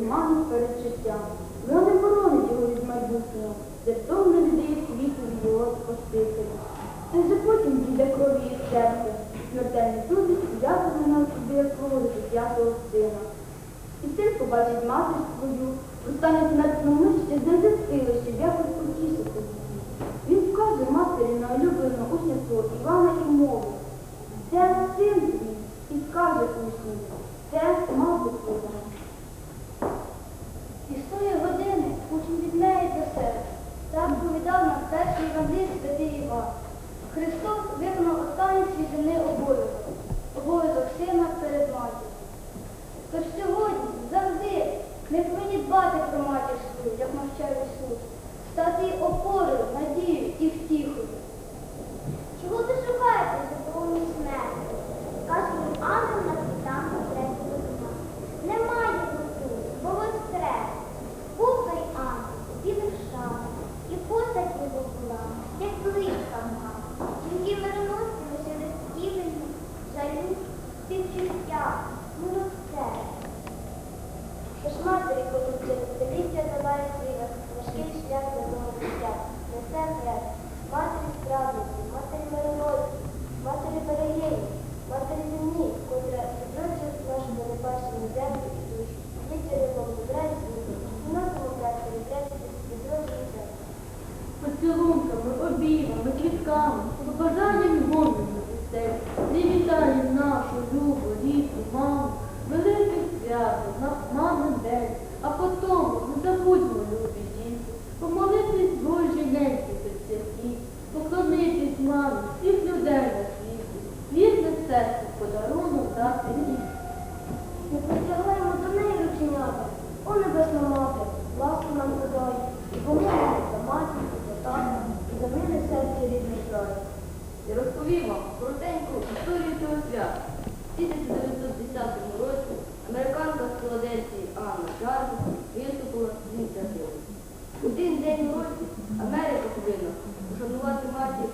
які перед життям. Вона не боронить його від майбутнього, жертовно віддає світу від його Спасителя. Та вже потім дійде крові і серце, смертельний судить, взяти на собі крові п'ятого сина. І син побачить матір свою, останеться на цьому ще знайде сили, щоб якось утішити її. Він вказує матері на улюбленого учня свого Івана і мову. Це син твій, і скаже учню, це мати твоя. Повідав нам перший евангеліст святий Іван. Христос виконав останній свій земний обов'язок, обов'язок сина перед матір'ю. Тож сьогодні, завжди, ми повинні дбати про матір свою, поцілунками, обіймами, квітками, побажанням гоміння дітей, привітає нашу любу, рідну маму, великим святом, на мамин день, а потім не забудьмо любі діти, помолитись Божій неньки святі, поклонитись мамі всіх людей на світі, вірне серце подарунок дати їй. і розповім вам коротеньку історію цього свята. У 1910 році американка з Філадельфії Анна Джарвіс виступила з ініціативою. У день день році Америка повинна ушанувати матір.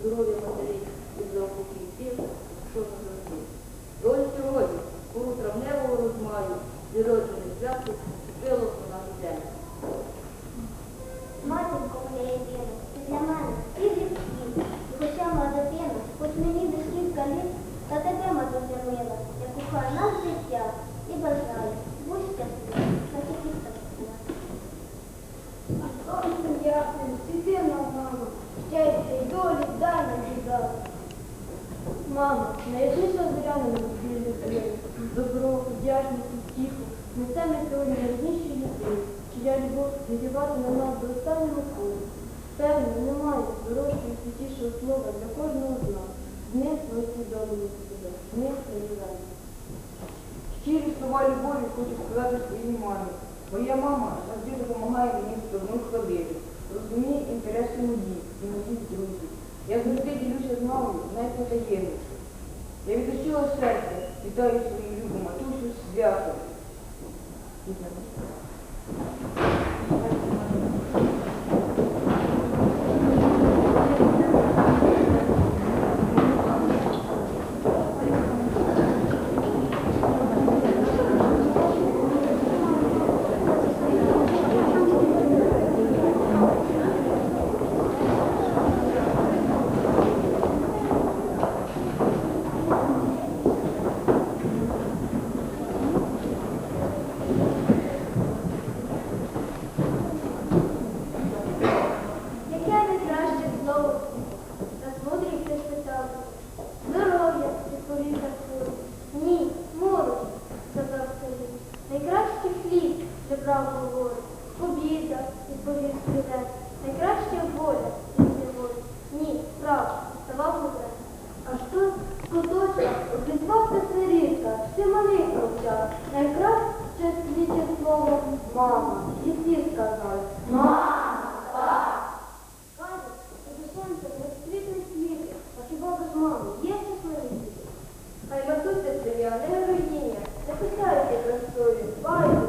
здоров'я матерів і здоров'я дітей, що не зробити. свою свідомість себе, не прибігаю. Щирість нова любові хочу сказати своїй мамі. Моя мама завжди допомагає мені в сторону хвилину, розуміє інтереси мої і моїх друзів. Я завжди ділюся з мамою найпотаємніше. Я відпочила серця, вітаю свою любу матусю свято. 35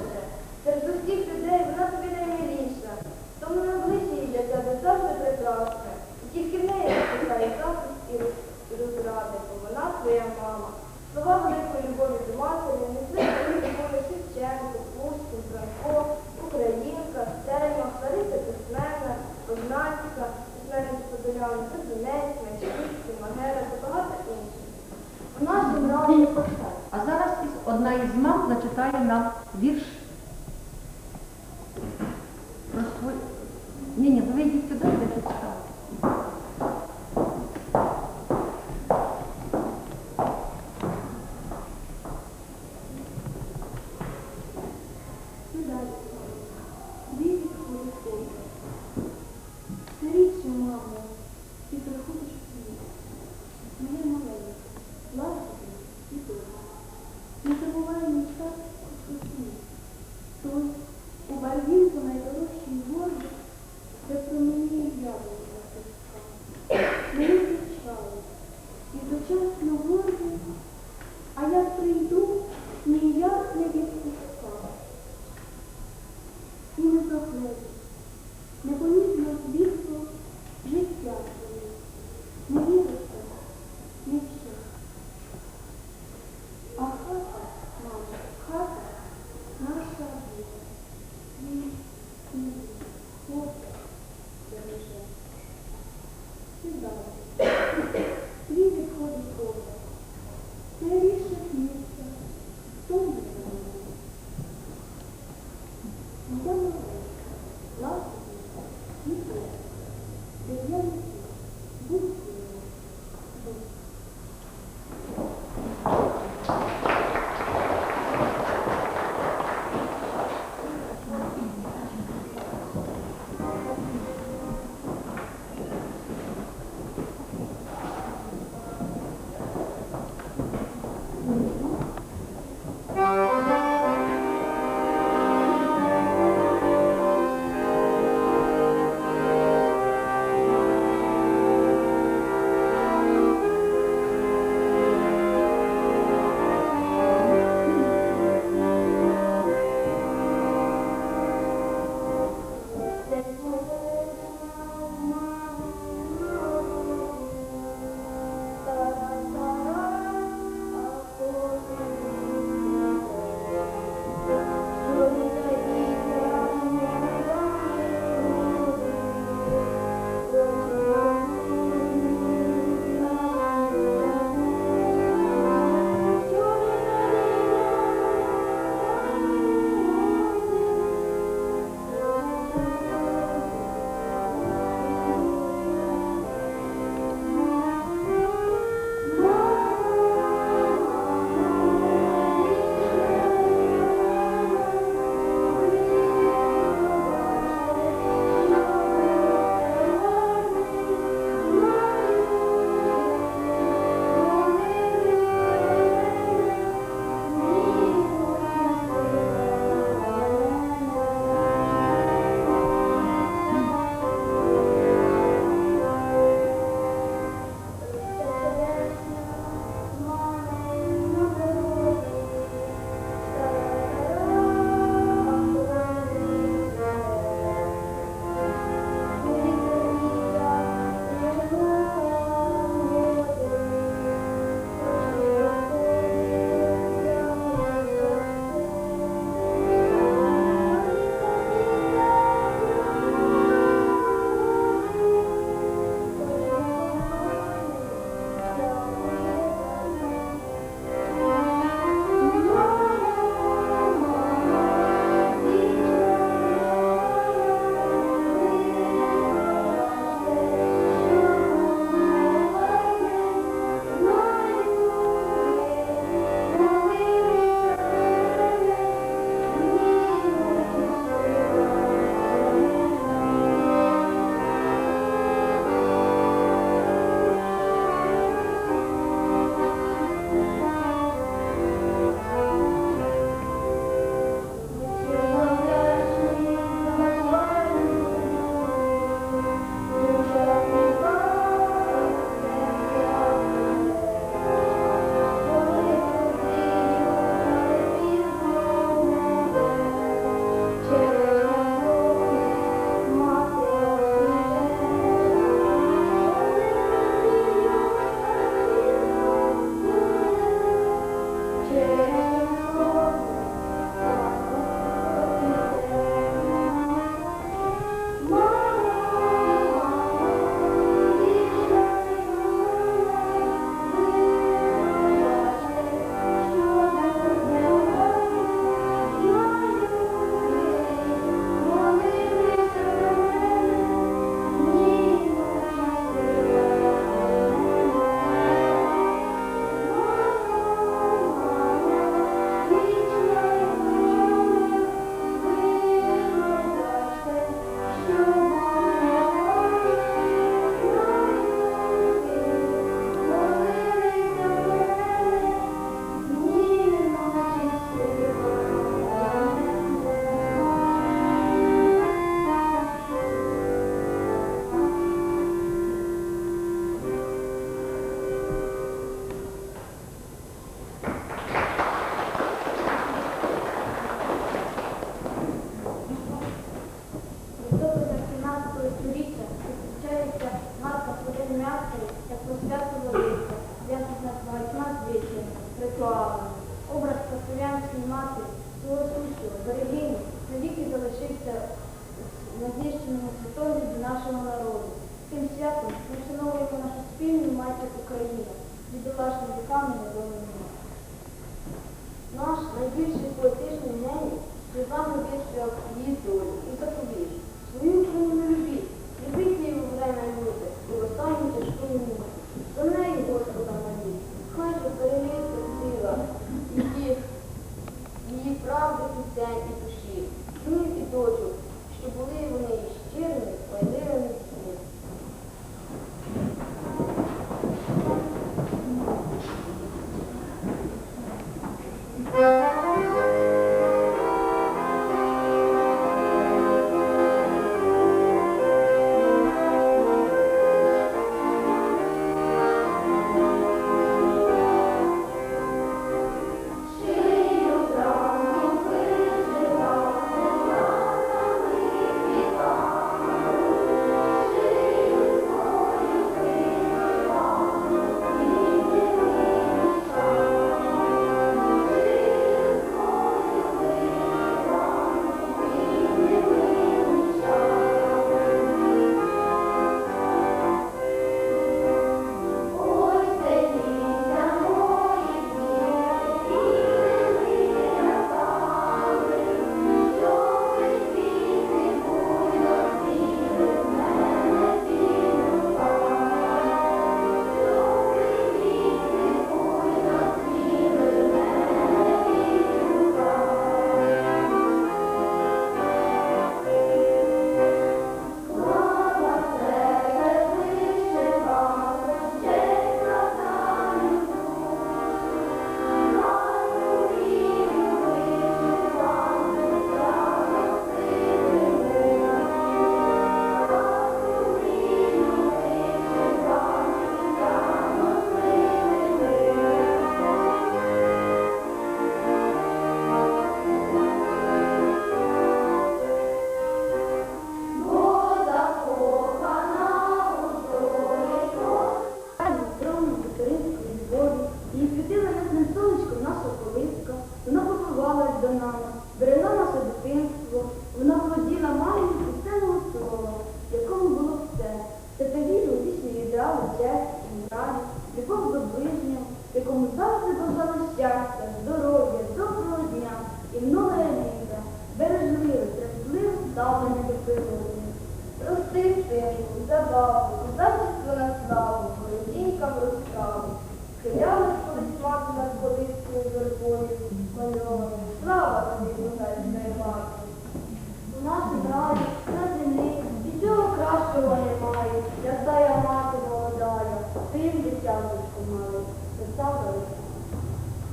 tomorrow, the sorrow.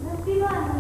Let's be.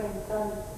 在你